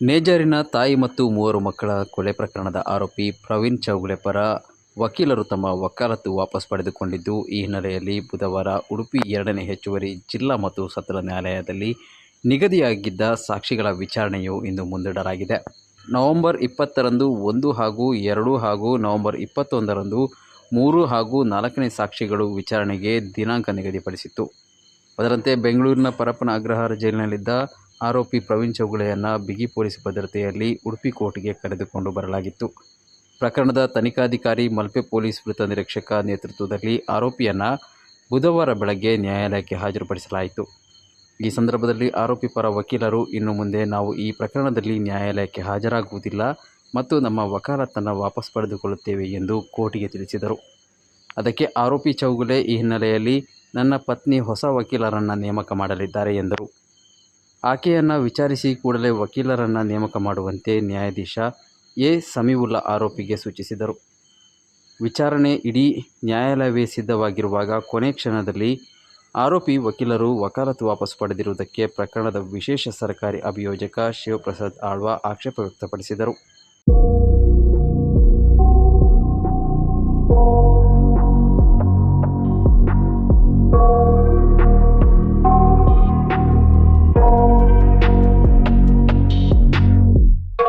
ನೇಜಾರಿನ ತಾಯಿ ಮತ್ತು ಮೂವರು ಮಕ್ಕಳ ಕೊಲೆ ಪ್ರಕರಣದ ಆರೋಪಿ ಪ್ರವೀಣ್ ಚೌಗುಲೆ ಪರ ವಕೀಲರು ತಮ್ಮ ವಕಾಲತ್ತು ವಾಪಸ್ ಪಡೆದುಕೊಂಡಿದ್ದು, ಈ ಹಿನ್ನೆಲೆಯಲ್ಲಿ ಬುಧವಾರ ಉಡುಪಿ ಎರಡನೇ ಹೆಚ್ಚುವರಿ ಜಿಲ್ಲಾ ಮತ್ತು ಸತ್ರ ನ್ಯಾಯಾಲಯದಲ್ಲಿ ನಿಗದಿಯಾಗಿದ್ದ ಸಾಕ್ಷಿಗಳ ವಿಚಾರಣೆಯು ಇಂದು ಮುಂದೂಡಲಾಗಿದೆ ನವೆಂಬರ್ ಇಪ್ಪತ್ತರಂದು ಒಂದು ಹಾಗೂ ಎರಡು ಹಾಗೂ ನವೆಂಬರ್ ಇಪ್ಪತ್ತೊಂದರಂದು ಮೂರು ಹಾಗೂ ನಾಲ್ಕನೇ ಸಾಕ್ಷಿಗಳು ವಿಚಾರಣೆಗೆ ದಿನಾಂಕ ನಿಗದಿಪಡಿಸಿತ್ತು. ಅದರಂತೆ ಬೆಂಗಳೂರಿನ ಪರಪ್ಪನ ಅಗ್ರಹಾರ ಜೈಲಿನಲ್ಲಿದ್ದ ಆರೋಪಿ ಪ್ರವೀಣ್ ಚೌಗುಲೆಯನ್ನು ಬಿಗಿ ಪೊಲೀಸ್ ಭದ್ರತೆಯಲ್ಲಿ ಉಡುಪಿ ಕೋರ್ಟ್ಗೆ ಕರೆದುಕೊಂಡು ಬರಲಾಗಿತ್ತು. ಪ್ರಕರಣದ ತನಿಖಾಧಿಕಾರಿ ಮಲ್ಪೆ ಪೊಲೀಸ್ ವೃತ್ತ ನಿರೀಕ್ಷಕ ನೇತೃತ್ವದಲ್ಲಿ ಆರೋಪಿಯನ್ನು ಬುಧವಾರ ಬೆಳಗ್ಗೆ ನ್ಯಾಯಾಲಯಕ್ಕೆ ಹಾಜರುಪಡಿಸಲಾಯಿತು. ಈ ಸಂದರ್ಭದಲ್ಲಿ ಆರೋಪಿ ಪರ ವಕೀಲರು ಇನ್ನು ಮುಂದೆ ನಾವು ಈ ಪ್ರಕರಣದಲ್ಲಿ ನ್ಯಾಯಾಲಯಕ್ಕೆ ಹಾಜರಾಗುವುದಿಲ್ಲ ಮತ್ತು ನಮ್ಮ ವಕಾಲತ್ತನ್ನು ವಾಪಸ್ ಪಡೆದುಕೊಳ್ಳುತ್ತೇವೆ ಎಂದು ಕೋರ್ಟಿಗೆ ತಿಳಿಸಿದರು. ಅದಕ್ಕೆ ಆರೋಪಿ ಚೌಗುಲೆ ಈ ಹಿನ್ನೆಲೆಯಲ್ಲಿ ನನ್ನ ಪತ್ನಿ ಹೊಸ ವಕೀಲರನ್ನು ನೇಮಕ ಮಾಡಲಿದ್ದಾರೆ ಎಂದರು. ಆಕೆಯನ್ನು ವಿಚಾರಿಸಿ ಕೂಡಲೇ ವಕೀಲರನ್ನು ನೇಮಕ ಮಾಡುವಂತೆ ನ್ಯಾಯಾಧೀಶ ಎ. ಸಮೀವುಲ್ಲಾ ಆರೋಪಿಗೆ ಸೂಚಿಸಿದರು. ವಿಚಾರಣೆ ಇಡೀ ನ್ಯಾಯಾಲಯವೇ ಸಿದ್ಧವಾಗಿರುವಾಗ ಕೊನೆ ಕ್ಷಣದಲ್ಲಿ ಆರೋಪಿ ವಕೀಲರು ವಕಾಲತ್ತು ವಾಪಸ್ ಪಡೆದಿರುವುದಕ್ಕೆ ಪ್ರಕರಣದ ವಿಶೇಷ ಸರ್ಕಾರಿ ಅಭಿಯೋಜಕ ಶಿವಪ್ರಸಾದ್ ಆಳ್ವಾ ಆಕ್ಷೇಪ ವ್ಯಕ್ತಪಡಿಸಿದರು.